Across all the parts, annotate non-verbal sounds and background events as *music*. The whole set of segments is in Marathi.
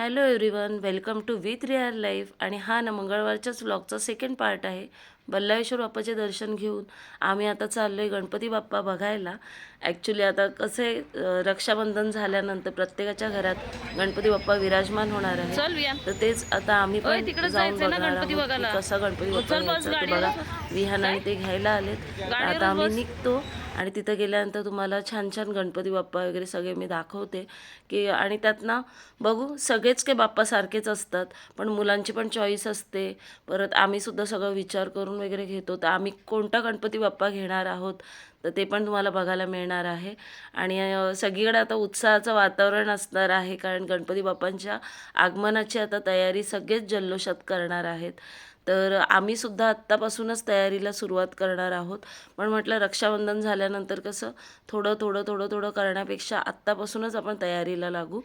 Hello everyone welcome to with real life आणि हा ना मंगळवारच्याच व्लॉगचा सेकंड पार्ट आहे. बल्लाळेश्वर बाप्पाचे दर्शन घेऊन आम्ही आता चाललो आहे गणपती बाप्पा बघायला. ॲक्च्युली आता कसं रक्षाबंधन झाल्यानंतर प्रत्येकाच्या घरात गणपती बाप्पा विराजमान होणार आहे तर तेच आता आम्ही पण जाऊन बघायला. कसा गणपती बाप्पा बघा विहान आणि ते घ्यायला आलेत. आता आम्ही. निघतो. आणि तिथं गेल्यानंतर तुम्हाला छान छान गणपती बाप्पा वगैरे सगळे मी दाखवते की आणि त्यात ना बघू सगळेच काही बाप्पा सारखेच असतात पण मुलांची पण चॉईस असते. परत आम्हीसुद्धा सगळं विचार करून वगैरे घेतो. तर आम्ही कोणता गणपती बाप्पा घेणार आहोत? तर ते पण तुम्हाला बघायला मिळणार आहे. आणि सगळीकडे आता उत्साहाचं वातावरण असणार आहे कारण गणपती बाप्पांच्या आगमनाची आता तयारी सगळेच जल्लोषात करणार आहेत. तर आम्ही सुद्धा आत्तापासूनच तयारीला सुरुवात करणार आहोत. पण म्हटलं रक्षाबंधन झाल्यानंतर कसं थोडं थोडं थोडं थोडं करण्यापेक्षा आत्तापासूनच आपण तयारीला लागू.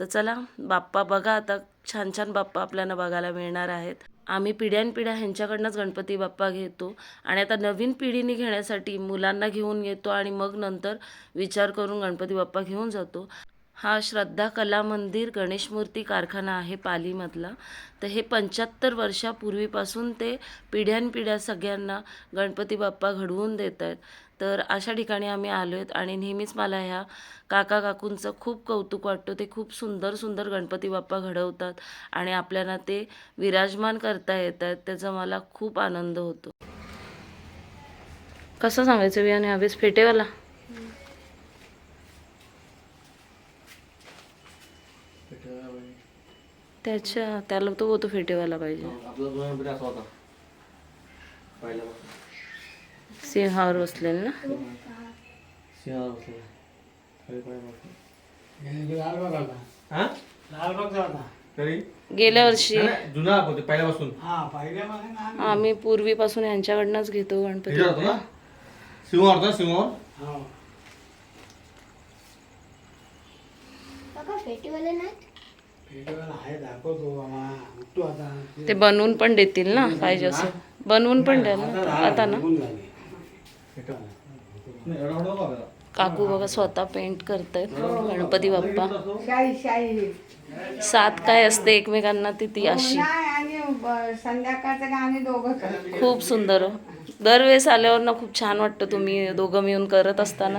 तर चला बाप्पा बघा आता छान छान बाप्पा आपल्याला बघायला मिळणार आहेत. आम्ही पिढ्यानपिढ्या ह्यांच्याकडनंच गणपती बाप्पा घेतो आणि आता नवीन पिढीने घेण्यासाठी मुलांना घेऊन येतो आणि मग नंतर विचार करून गणपती बाप्पा घेऊन जातो. हा श्रद्धा कला मंदिर गणेश मूर्ती कारखाना आहे पालीमधला. तर हे पंच्याहत्तर वर्षापूर्वीपासून ते पिढ्यानपिढ्या सगळ्यांना गणपती बाप्पा घडवून देत आहेत. तर अशा ठिकाणी आम्ही आलो आहेत आणि नेहमीच मला ह्या काका काकूंचं खूप कौतुक वाटतं. ते खूप सुंदर सुंदर गणपती बाप्पा घडवतात आणि आपल्याला ते विराजमान करता येत आहेत त्याचा मला खूप आनंद होतो. कसं सांगायचं वियाने हवेस फेटेवाला? त्याच्या त्याला तो तो फेटेवाला पाहिजे. सिंहावर बसलेलं ना? गेल्या वर्षी. नाही, नाही, जुना होते पहिल्यापासून. हा पहिल्यापासून आम्ही. पूर्वीपासून यांच्याकडनंच घेतो गणपती. सिंहावर सिंहावर हो. फेटीवाले नाहीत ते बनवून पण देतील ना पाहिजे असं. बनवून पण द्याल ना. आता ना? काकू बघा स्वतः पेंट करतायत. गणपती बाप्पा. सात काय असते एकमेकांना ती ती अशी. खूप सुंदर. दरवेळेस आल्यावर ना खूप छान वाटतं तुम्ही दोघं मिळून करत असताना.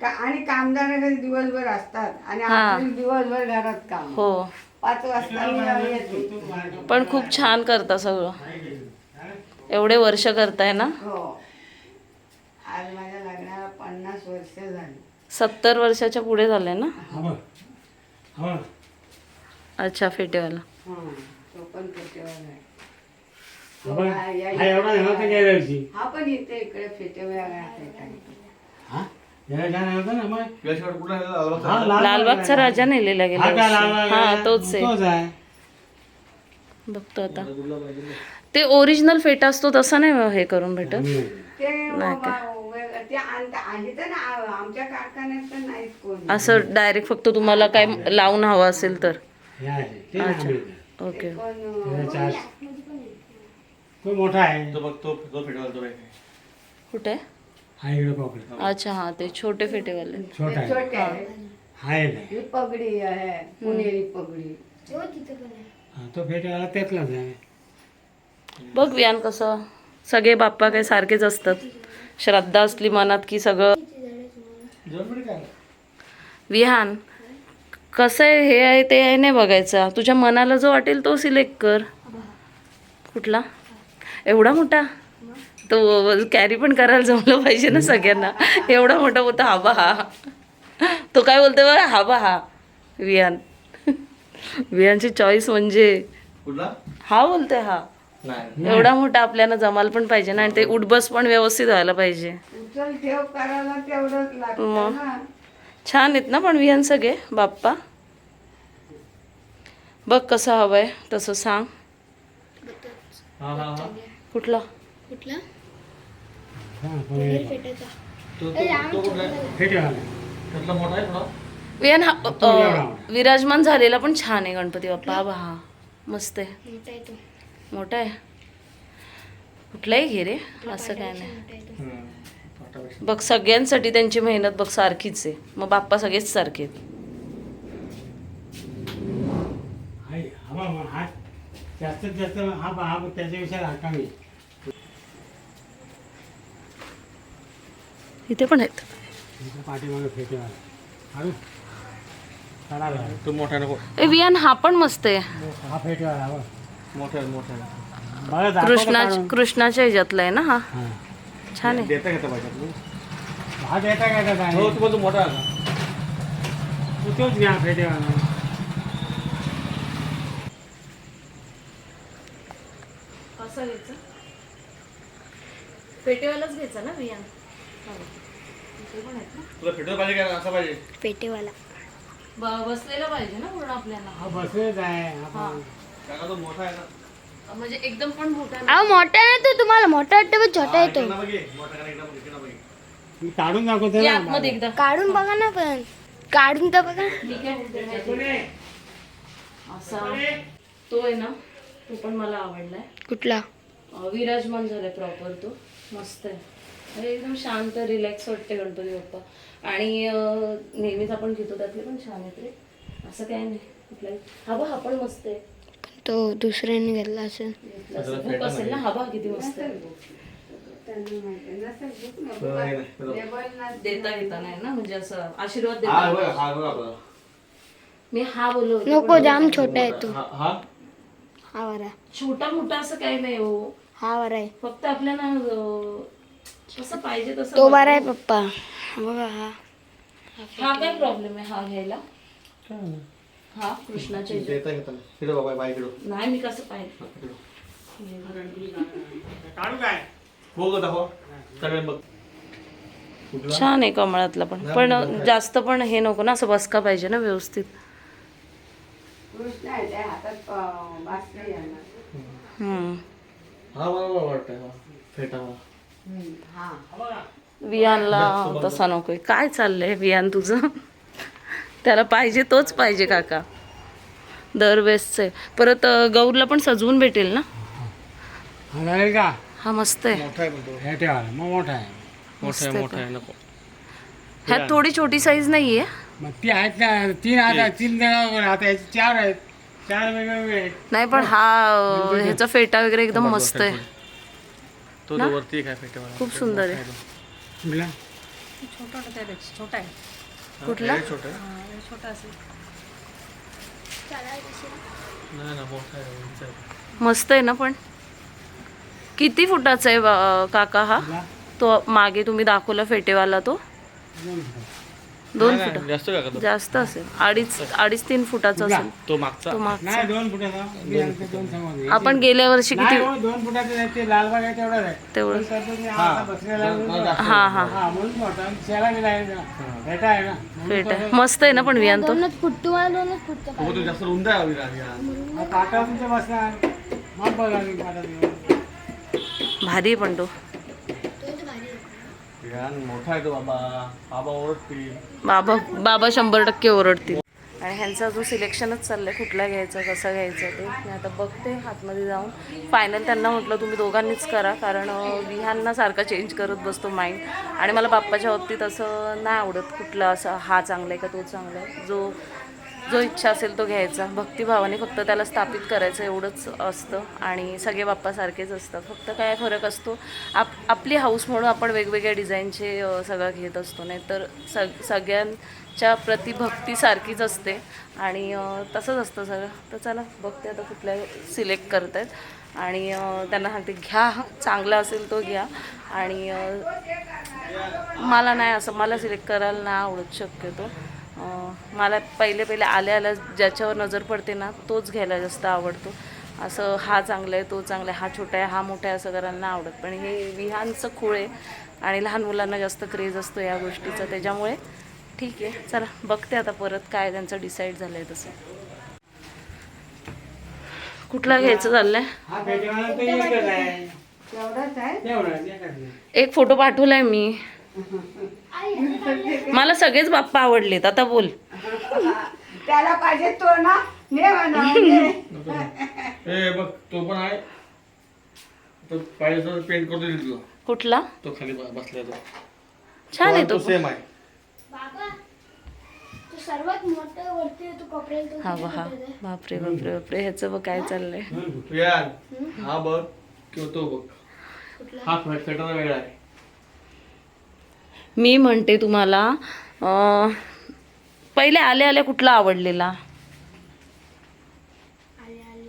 का- आणि कामदार घरी दिवसभर असतात आणि हा. आपण दिवसभर घरात काम. हो. पाच वाजता मी येते. पण खूप छान करता सगळं. एवढे वर्ष करताय ना? हो. आज माझ्या लग्नाला पन्नास वर्ष झाली. सत्तर वर्षाच्या पुढे झाले ना? हा. हा. अच्छा फेटेवाला. हा. तो पण फेटेवाला आहे. हा बघ. हा, या- हा एवढा झाला होता गेल्या वर्षी हा पण इथे इकडे फेटेवाला आहे गेल्या छान होता ना मग याशिवाय कुठला आहे? लालबागचा? हा. राजा नेलेला गेला हा हा? तोच आहे. तोच आहे. बघतो आता? ते ओरिजिनल फेटा असतो तसा नाही हे करून भेटत? ते व- व- ते आणता आहे तर ना आ- आमच्या कारखान्यात तर नाहीत कोणी. असं डायरेक्ट फक्त तुम्हाला काय लावून हवं असेल तर. हे नाही इथे. ओके. मोठा आहे. तो बघ तो तो फेटवाला तो आहे कुठे? हा इकडे अच्छा हा ते छोटे फेटेवाले छोटा आहे छोटे आहे हा ही पगडी आहे पुणेरी पगडी. हा, तो फेटाला त्यातलाच आहे. बघ वियान कसं सगळे बाप्पा काही सारखेच असतात. श्रद्धा असली मनात की सगळं. काय? विहान कसं आहे हे आहे ते आहे नाही बघायचं. तुझ्या मनाला जो वाटेल तो सिलेक्ट कर. कुठला? एवढा मोठा? तो कॅरी पण करायला जमलं पाहिजे ना सगळ्यांना. एवढा मोठा होता हवा हा तो काय बोलतो बघ हवा हा. विहान. विहानची चॉईस म्हणजे कुठला? हा बोलतोय हा. नाही. एवढा मोठा आपल्याला जमायला पण पाहिजे ना आणि ते उठबस पण व्यवस्थित व्हायला पाहिजे. मग. लागतं ना. छान आहेत ना पण विहान सगळे बाप्पा. बघ कसं हवंय तसं सांग. हा हा हा. कुठला? कुठला? हा, हे हा अ. विराजमान झालेला पण छान आहे गणपती बाप्पा. हा. बा हा. मस्त आहे. मोठा आहे कुठलाही घे रे. असं काय नाही. बघ सगळ्यांसाठी त्यांची मेहनत बघ सारखीच आहे. मग बाप्पा सगळेच सारखे आहेत. जास्तीत जास्त हा हा त्याच्याविषयी राखा इथे पण आहेत. तू मोठा नको. ए वियान हा पण मस्त आहे. हा मोठा मोठा कृष्णा. कृष्णाच्या ह्याच्यातला आहे ना हा. छान आहे. देता घेता पाहिजे तू हा देता हो तू मोठा? तू तोच घ्या फेटेवाला घ्यायचं. पेटेवालाच घ्यायचा ना वियान तुला फिटर पाहिजे का? असं पाहिजे. बसलेला पाहिजे ना पूर्ण आपल्याला. हा आहे. काका तो मोठा आहे ना. म्हणजे एकदम पण मोठा अहो मोठा नाही तो. तुम्हाला मोठा वाटतं पण छोटा हा, येतो. इकडनं बघ हे. मोठा का नाही, इकडनं बघ, इकडनं बघ. हे. मी काढून दाखवतो ना. आतमध्ये एकदा. काढून बघा ना पण. काढून तर बघा. ठीक आहे असा. तो आहे ना तो पण मला आवडलाय. कुठला? अं, विराजमान झालाय प्रॉपर तो. मस्त आहे. आणि एकदम शांत रिलॅक्स वाटते गणपती बाप्पा. आणि नेहमीच आपण घेतो त्यातले पण छान आहेत रे. असं काय नाही कुठलाही. हा बघ हा पण मस्त आहे. तो दुसऱ्याने घेतला असेल. खूप असेल ना हा बघ किती मस्त आहे. देता घेता नाही ना म्हणजे असं आशीर्वाद हा देता बघ हा बघ आपला मी हा बोललो होते, नको जाम छोटा आहे तो. हा हा? हा वारा. छोटा मोठा असं काही नाही हो. हा वारा आहे. फक्त आपल्याला अं, कसं पाहिजे तसं तो बारा आहे पप्पा. बघा हा. हा काय प्रॉब्लेम आहे हा घ्यायला? हा ह्याच्यात. देता घेता बाबा बाय फिरो नाही मी कसं पाहिजे हा, फिरो. काढू काय? हो का दाखव सगळे बघ. कुठला? छान आहे कमळातला पण. पण जास्त पण हे नको ना असं बसका पाहिजे ना व्यवस्थित. हा वाटतंय हा. फेटा हा. वियानला तसा नकोय. काय चाललंय वियान तुझं? त्याला पाहिजे तोच पाहिजे काका. दरवेळेसच आहे परत गौरला पण सजवून भेटेल ना? हा का हा मस्त आहे. मोठा आहे पण तो फेटेवाला मग मोठा आहे. मोठा आहे मोठा आहे नको. ह्यात थोडी छोटी साईज नाहीये? मग ती आहेत ना तीन आता तीन. जण आता याचे चार आहेत. चार वेगवेगळे आहेत. नाही पण हा अं, ह्याचा फेटा वगैरे एकदम मस्त आहे. तो तो वरती एक आहे खूप सुंदर आहे. कुठला? कुठला छोटा आहे. नाही ना मोठा आहे उंच आहे. मस्त आहे ना पण? किती फुटाचा आहे बा- काका हा? तो मागे तुम्ही दाखवला फेटेवाला तो? दोन नाही, फुट. जास्त का तो जास्त असेल. अडीच अडीच तीन फुटाचा असेल. तो मागचा? तो मागचा. नाही दोन फुटाचा. मी आणतो दोन समोर आपण गेल्या वर्षी नाही किती हो, दोन फुटाचे नाही ते लालबाग आहे तेवढाच आहे. तेवढं. बसलेला म्हणून हा हा. हा म्हणून शेळा गेला आहे ना. फेटा आहे ना. म्हणून फेटा. मस्त आहे ना पण वियान तो? दोनच फूट तुम्हाला दोनच फूट तो जास्त रुंद आहे अविरा पाटा तुमच्या बसणार. मग बघा मी पाटा देऊन. भारी आहे पण तो. मोठा आहे तो बाबा. बाबा ओळखतील बाबा बाबा शंभर टक्के ओरडतील. आणि ह्यांचा अजून सिलेक्शनच चाललंय कुठला घ्यायचा कसा घ्यायचा ते मी आता बघते आतमध्ये जाऊन. फायनल त्यांना म्हटलं तुम्ही दोघांनीच करा कारण अं, विहानना सारखा चेंज करत बसतो माइंड आणि मला बाप्पाच्या बाबतीत असं नाही आवडत कुठला असं हा चांगला आहे का तो चांगला आहे जो जो इच्छा असेल तो घ्यायचा. भक्तिभावाने फक्त त्याला स्थापित करायचं एवढंच असतं आणि सगळे बाप्पासारखेच असतात. फक्त काय फरक असतो? आप आपली हाऊस म्हणून आपण वेगवेगळ्या डिझाईनचे सगळं घेत असतो. नाही तर सग सगळ्यांच्या प्रतिभक्तीसारखीच असते. आणि तसंच असतं सगळं. तर चला भक्ती आता कुठल्या सिलेक्ट करत आहेत आणि त्यांना सांगते घ्या. चांगला असेल तो घ्या. आणि मला नाही असं मला सिलेक्ट करायला नाही आवडत शक्यतो. मला पहिले पहिले आल्या आल्या ज्याच्यावर नजर पडते ना तोच घ्यायला जास्त आवडतो. असं हा चांगला आहे तो चांगला आहे हा छोटा आहे हा मोठा आहे असं करायला नाही आवडत. पण हे विहानचं खूळ आहे आणि लहान मुलांना जास्त क्रेज असतो या गोष्टीचा त्याच्यामुळे ठीक आहे. चला बघते आता परत काय त्यांचं डिसाईड झालं आहे तसं. कुठला घ्यायचं चाललंय? हा. एक फोटो पाठवलाय मी. *laughs* मला सगळेच बाप्पा आवडलेत आता बोल. त्याला पाहिजे तो ना. ए बघ तो पण आहे. तो पाहिजे तर पेंट तुला. कुठला? तो खाली तो. छान आहे तो सेम आहे. सर्वात मोठं वरती हा हा? बापरे बापरे बापरे ह्याचं बघ काय चाललंय. यार. हा बघ किंवा तो बघ. हा फेटाचा वेगळा आहे. मी म्हणते तुम्हाला अं, पहिले आले आले कुठला आवडलेला?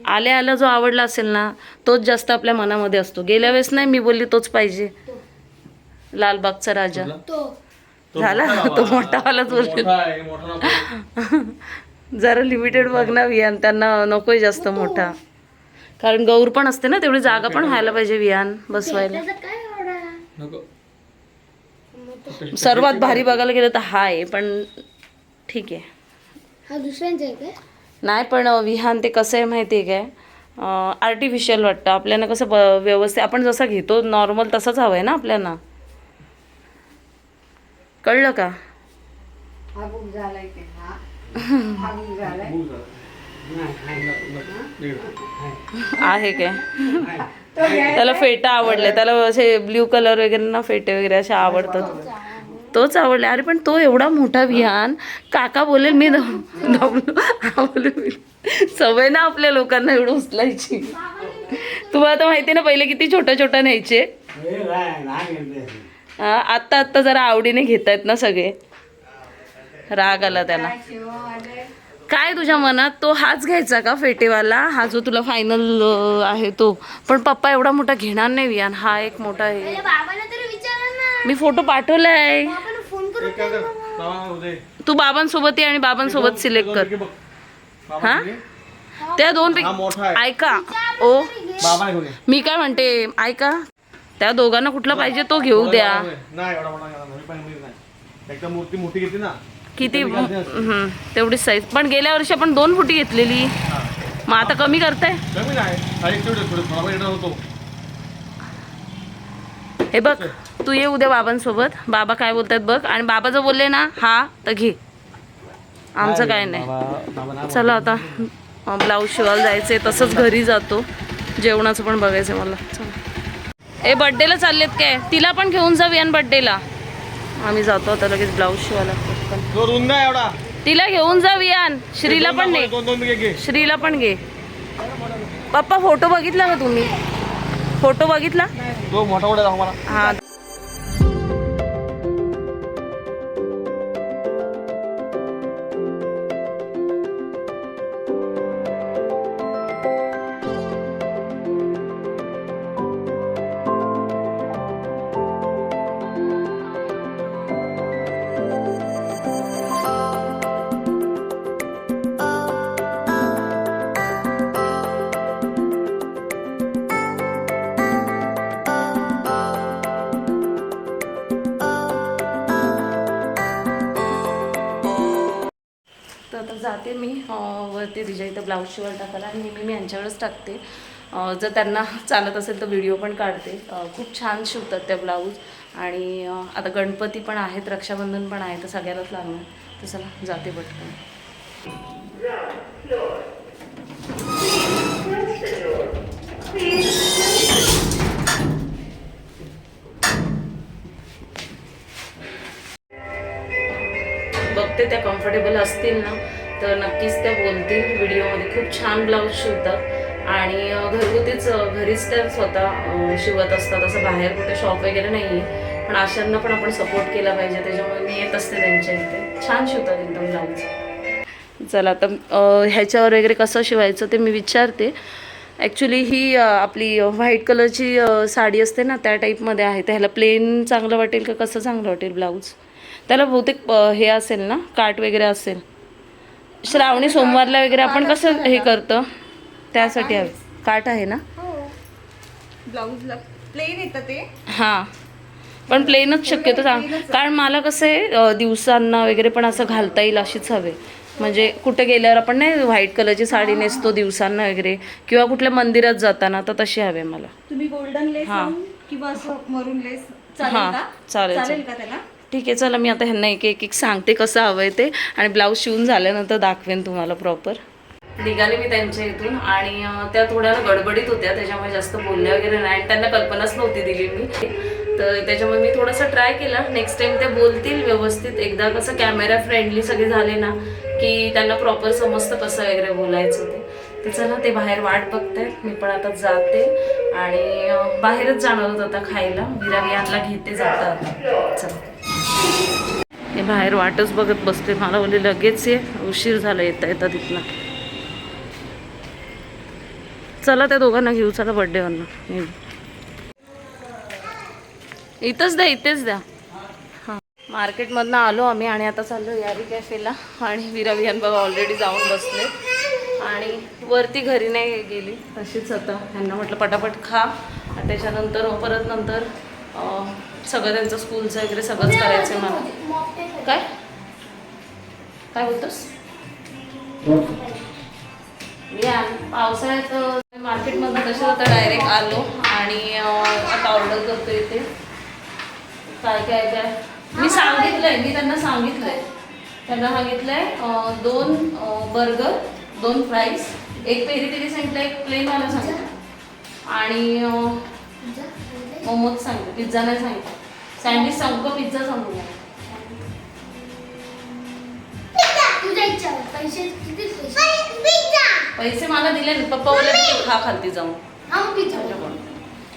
आले आला जो आवडला असेल ना तोच जास्त आपल्या मनामध्ये असतो. गेल्या वेळेस नाही मी बोलली तोच पाहिजे. लालबागचा राजा. झाला? तो मोठावालाच तो बोलले. मोठा आहे मोठा नको. जरा लिमिटेड बघ ना वियान त्यांना नकोय जास्त मोठा. कारण गौर पण असते ना तेवढी जागा पण व्हायला पाहिजे वियान बसवायला त्याचा काय एवढा नको सर्वात भारी बघायला गेलं तर हा आहे पण ठीक आहे. हा दुसऱ्यांचा आहे काय? नाही पण विहान ते कसं आहे माहिती आहे काय? आर्टिफिशियल वाटतं. आपल्याला कसं ब व्यवस्थित आपण जसं घेतो नॉर्मल तसंच हवं आहे ना आपल्याला? कळलं का? हा बुक झालाय ते *laughs* हा. हा बुक झालाय. खूप झालं. आहे काय? त्याला फेटा आवडले. त्याला असे ब्ल्यू कलर वगैरे ना फेटे वगैरे असे आवडतात. तोच आवडले. अरे पण तो एवढा मोठा विहान. काका बोलेल मी सवय ना आपल्या लोकांना एवढं उचलायची. तुम्हाला तर माहिती ना पहिले किती छोटा छोटा न्यायचे. हा, आत्ता आत्ता जरा आवडीने घेतायत ना सगळे. राग आला त्याला. काय तुझ्या मनात? तो हाच घ्यायचा का फेटेवाला? हा जो तुला फायनल आहे तो. पण पप्पा एवढा मोठा घेणार नाही वियान. हा एक मोठा आहे अरे बाबांना तरी विचारा ना. मी फोटो पाठवलाय. सामान उदय. तू बाबांसोबत ये आणि बाबांसोबत सिलेक्ट कर. हा? त्या दोन मोठा आहे. पैकी ऐका ओ. मी काय म्हणते ऐका. त्या दोघांना कुठला पाहिजे तो घेऊ द्या. नाही एवढा मोठा घेणार नाही, पण मी नाही. एकदा मूर्ती मोठी घेतली ना किती हम्म, तेवढीच साईज पण गेल्या वर्षी आपण दोन फुटी घेतलेली. मग आता कमी करताय? कमी नाही. साईज तेवढे थोडं. थोडा येणार होतो. हे बघ तू ये उद्या बाबांसोबत. बाबा काय बोलतात बघ. आणि बाबा जर बोलले ना हा तर घे. आमचं काय नाही. चला आता ब्लाऊज शिवायला जायचंय. तसंच घरी जातो. जेवणाचं पण बघायचं मला. चला. ए बड्डेला चाललेत काय? तिला पण घेऊन जाऊयान बड्डेला आम्ही जातो आता लगेच ब्लाऊज शिवायला. एवढा. तिला घेऊन जाऊयान श्रीला पण ने दोन दोन घे घे. श्रीला पण घे. पप्पा फोटो बघितला का तुम्ही? फोटो बघितला? तो मोठा मोठा दाखव मला. हा टाकते मी. वरती तिच्या इथं ब्लाऊज शिवायला टाकायला आणि नेहमी मी यांच्यावरच टाकते. जर त्यांना *laughs* चालत असेल तर व्हिडिओ पण काढते. खूप छान शिवतात त्या ब्लाऊज आणि आता गणपती पण आहेत रक्षाबंधन पण आहे तर सगळ्यालाच लागणार तर चला जाते पटकन. बघते त्या कम्फर्टेबल असतील ना. तर नक्कीच त्या बोलतील. व्हिडिओमध्ये खूप छान ब्लाऊज शिवतात. आणि घरगुतीच घरीच त्या स्वतः शिवत असतात. असं बाहेर कुठे शॉप वगैरे नाही आहे पण अशांना पण आपण सपोर्ट केला पाहिजे. त्याच्यामुळे मी येत असते त्यांच्या इथे. छान शिवतात एकदम ब्लाऊज. चला तर ह्याच्यावर वगैरे कसं शिवायचं ते मी विचारते. ॲक्च्युली ही आपली व्हाईट कलरची साडी असते ना त्या टाईपमध्ये आहे. तर ह्याला प्लेन चांगलं वाटेल का कसं चांगलं वाटेल ब्लाऊज? त्याला बहुतेक हे असेल ना काट वगैरे असेल. श्रावणी सोमवारला वगैरे आपण कसं हे करतो? त्यासाठी हवे काट आहे ना? ब्लाऊजला. प्लेन येतं ते. हां. पण प्लेनच शक्यतो सांग. कारण मला कसं आहे दिवसांना वगैरे पण असं घालता येईल अशीच हवे. म्हणजे कुठे गेल्यावर आपण नाही व्हाईट कलरची साडी नेसतो दिवसांना वगैरे. किंवा कुठल्या मंदिरात जाताना तर तशी हवे मला. तुम्ही गोल्डन लेस हा. किंवा असं मरून लेस हा, चालेल, चालेल का त्याला? ठीक आहे चला मी आता ह्यांना एक एक एक सांगते कसं हवं आहे ते. आणि ब्लाऊज शिवून झाल्यानंतर दाखवेन तुम्हाला प्रॉपर निघाले मी त्यांच्या इथून आणि त्या थोड्या गडबडीत होत्या त्याच्यामुळे जास्त बोलल्या वगैरे नाही. आणि त्यांना कल्पनाच नव्हती दिली मी. तर त्याच्यामुळे मी थोडंसं ट्राय केला. नेक्स्ट टाइम ते बोलतील व्यवस्थित. एकदा कसं कॅमेरा फ्रेंडली सगळे झाले ना की त्यांना प्रॉपर समजतं कसं वगैरे बोलायचं ते. तर चला ते बाहेर वाट बघते मी पण आता जाते. आणि बाहेरच जाणार होत आता खायला. विरावियांना घेते जाता चला. मी बाहेर वाटच बघत बसते मला बोलले लगेच ये. उशीर झाला येता येता तिथनं. चला त्या दोघांना घेऊ. चला बड्डेवरनं इथंच द्या इथेच द्या. हां. मार्केटमधनं आलो आम्ही आणि आता चाललो यारी कॅफेला. आणि विरा विहान बाबा ऑलरेडी जाऊन बसले. आणि वरती घरी नाही गेली. तशीच आता ह्यांना म्हटलं पटापट खा. त्याच्यानंतर परत नंतर सगळं त्यांचं स्कूलचं वगैरे सगळंच करायचं मला. काय? काय बोलतोस? या पावसाळ्यात मार्केटमधनं तसं आता डायरेक्ट आलो आणि आता ऑर्डर करतो इथे. काय काय काय? मी सांगितलंय मी त्यांना सांगितलंय. त्यांना सांगितलंय दोन बर्गर दोन फ्राईज एक पेरी पेरी सांगितलं एक प्लेन वाला सांगितलं. आणि मोमोज सांगितलं पिझ्झा नाही सांगितलं. सँडविच सांगू का पिझ्झा सांगू का? तुझ्या इच्छा पैसे किती पैसे? मला दिले ना पप्पा बोलले की खा खालती जाऊन. हा पिझ्झा.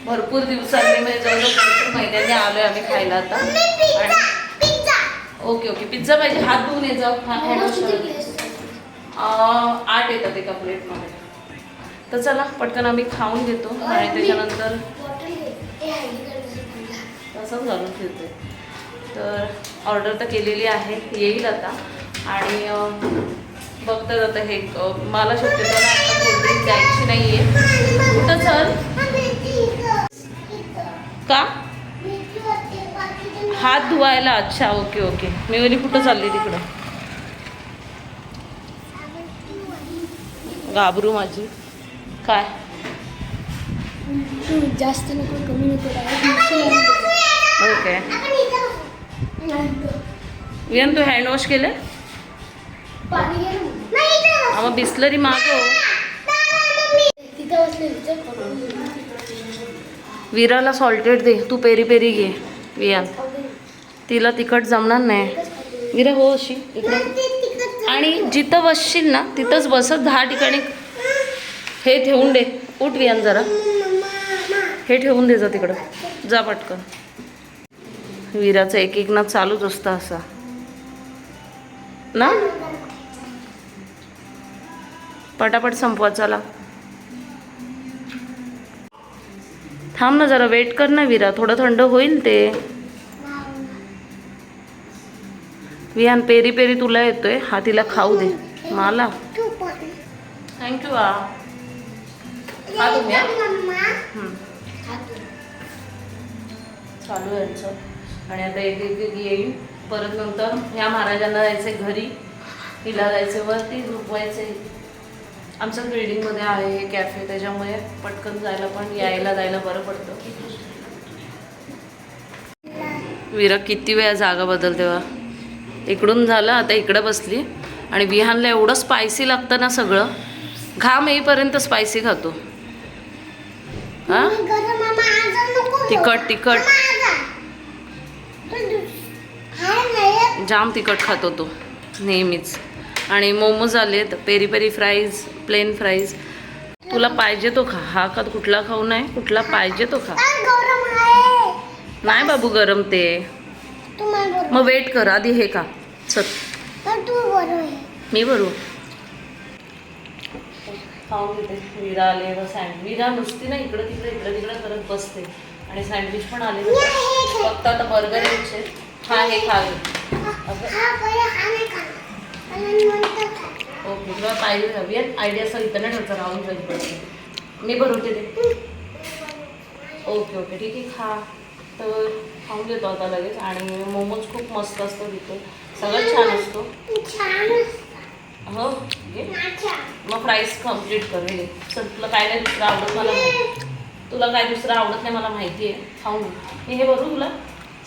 भरपूर दिवसांनी म्हणजे जवळजवळ भरपूर महिन्यांनी आलोय आम्ही खायला आता. आणि ओके ओके पिझ्झा पाहिजे. हात धुवून ये जाऊ. हा आठ येतात एका प्लेटमध्ये तर चला पटकन आम्ही खाऊन घेतो. आणि त्याच्यानंतर बॉटल घे हे आयडी कार्ड तसंच घालून ठेवते तर ऑर्डर तर केलेली आहे येईल आता. आणि बघतात आता हे मला शक्यतो ना आता कोल्ड्रिंक द्यायची नाही आहे कुठं सर का? हात धुवायला? अच्छा ओके ओके. मी बोली कुठं चालली तिकडं? घाबरू माझी. काय? तू जास्त नको कमी नको ओके वियन तू हँड वॉश केलं? अहो बिस्लरी मागो विराला सॉल्टेड दे. तू पेरी पेरी घे वियान तिला तिखट जमणार नाही. विरा हो अशी इकडे. आणि जिथं बसशील ना तिथंच बसत दहा ठिकाणी हे ठेवून दे. उठ वियान जरा. हे ठेवून दे जा तिकडं. जा पटकन. विराचं एक एक ना चालूच असतं असा. ना? पटापट संपवा चला. थांब ना जरा वेट कर ना विरा. थोडं थंड होईल ते. विहान पेरी पेरी तुला येतोय. हा तिला खाऊ दे. मला. थँक्यू तुम्ही हा? हम्म. चालू आहे यांचं. आणि आता एक एक येईल. परत नंतर ह्या महाराजांना जायचे घरी. हिला जायचे वरती झोपवायचे आमच्याच बिल्डिंगमध्ये आहे हे कॅफे त्याच्यामुळे पटकन जायला पण यायला जायला बरं पडतं. विरा किती वेळा जागा बदलते वा इकडून झालं आता इकडं बसली. आणि विहानला एवढं स्पायसी लागतं ना सगळं. घाम येईपर्यंत स्पायसी खातो. हां? तिखट तिखट. जाम तिखट खातो तो नेहमीच. आणि मोमोज आलेत peri peri fries plain fries तुला पाहिजे तो खा. हा का कुठला खाऊ नाही कुठला पाहिजे तो खा. नाही बाबू गरम ते. मग वेट कर आधी हे का सत मी बरू खाऊन घेते. विरा आले व सँड विरा नुसती ना इकडं तिकडं इकडं तिकडं करत बसते. आणि सँडविच पण आले फक्त आता बर्गर यायचे. हा हे खा. ओके तुला पाहिजे हवी आहे. आयडिया असेल इथं नाही ठेवता राहून जाईल पडते मी भरवते ते. Okay okay. ठीक आहे खा. तर खाऊन घेतो आता लगेच. आणि मोमोज खूप मस्त असतो तिथे सगळं छान असतो. हो मग प्राईस कंप्लीट कर हे. चल तुला काय नाही दुसरं आवडत मला तुला काय दुसरं आवडत नाही मला माहिती आहे. खाऊन. मी हे भरू तुला?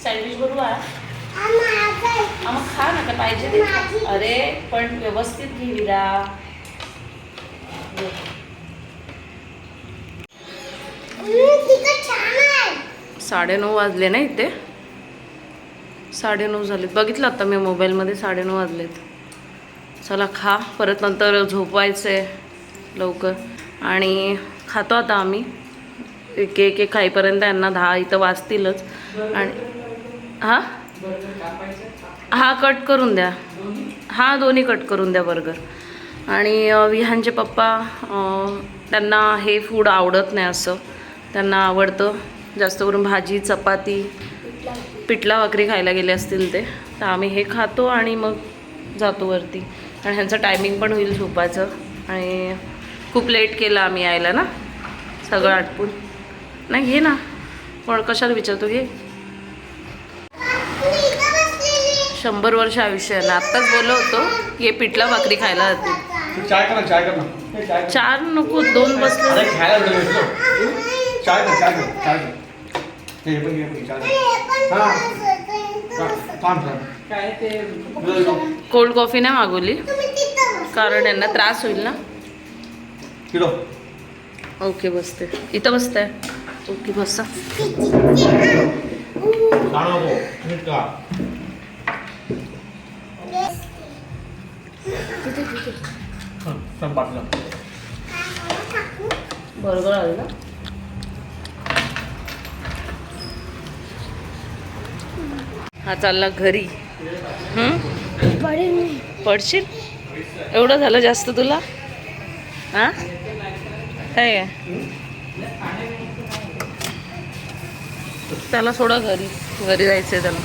सँडविच भरू. हा, मग खा ना पाहिजे ते अरे पण व्यवस्थित घे विरा. घे. हम्म, तिखट छान आहे. साडेनऊ वाजले ना इथे? साडेनऊ झालेत. बघितलं आता मी मोबाईलमध्ये साडेनऊ वाजलेत. चला खा. परत नंतर झोपवायचं आहे लवकर. आणि खातो आता आम्ही. एक एक एक खाईपर्यंत यांना दहा इथं वाजतीलच आणि हां? हा कट करून द्या. हा दोन्ही कट करून द्या बर्गर. आणि विहानचे पप्पा त्यांना हे फूड आवडत नाही असं. त्यांना आवडतं जास्त करून भाजी चपाती पिठला भाकरी खायला गेले असतील ते. तर आम्ही हे खातो आणि मग जातो वरती. आणि ह्यांचं टायमिंग पण होईल झोपायचं आणि खूप लेट केलं आम्ही यायला ना. सगळं आटपून. नाही घे ना. पण कशाला विचारतो घे तुम्ही इथं बसलेली शंभर वर्ष आयुष्य आहे ना आत्ताच बोललो होतो ये पिठला भाकरी खायला जाते. चाय कर चाय कर ना. हे चाय कर. चार नको दोन बसले हे. हे हा. कोल्ड कॉफी नाही मागवली? कारण यांना त्रास होईल ना? किलो ओके बसते. इथं बसताय? ओके बसा सांग नको नीट का हं, सांग बाटला बरोबर आलं ना हा चालला घरी. पडशील? एवढं झालं जास्त तुला? हा? काय? त्याला सोडा घरी. घरी जायचंय त्याला.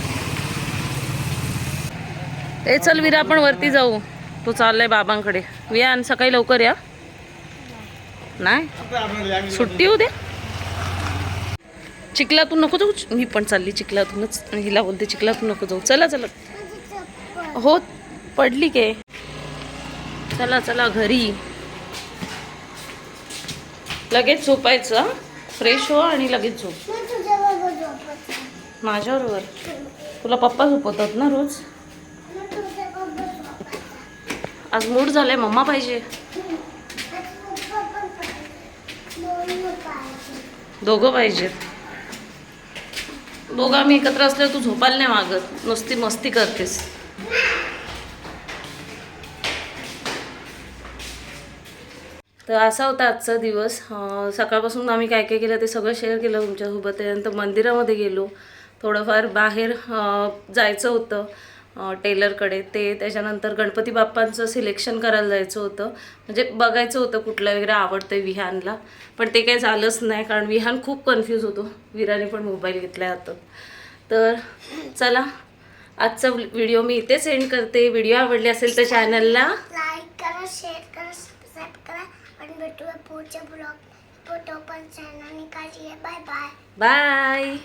ए चल विरा आपण वरती जाऊ. तू चाललाय बाबांकडे. विया सकाळी लवकर या. नाही? सुट्टी होऊ दे. चिखलातून नको जाऊ. मी पण चालली चिखलातूनच. हिला बोलते चिखलातून नको जाऊ. चला चला. हो पडली के. चला चला घरी. लगेच झोपायचं फ्रेश हो आणि लगेच झोप. माझ्याबरोबर. तुला पप्पा झोपवतात ना रोज? आज मूड झालाय मम्मा पाहिजे. दोघं पाहिजेत. दोघं आम्ही एकत्र असल्यावर तू झोपायला नाही मागत. नुसती मस्ती करतेस. तर असा होता आजचा दिवस. सकाळपासून आम्ही काय काय केलं ते सगळं शेअर केलं तुमच्यासोबत. त्यानंतर मंदिरामध्ये गेलो. थोडंफार बाहेर जायचं होतं. टेलरकडे. ते त्याच्यानंतर गणपती बाप्पांचं सिलेक्शन करायला जायचं होतं. म्हणजे बघायचं होतं कुठलं वगैरे आवडतं विहानला. पण ते काही झालंच नाही कारण विहान खूप कन्फ्यूज होतो. विराने पण मोबाईल घेतला हातात तर चला आजचा व्हिडिओ मी इथेच एंड करते. व्हिडिओ आवडले असेल तर चॅनलला लाईक करा शेअर करा सबस्क्राईब करा. आणि भेटूया पुढच्या ब्लॉग फोटो पण बाय बाय बाय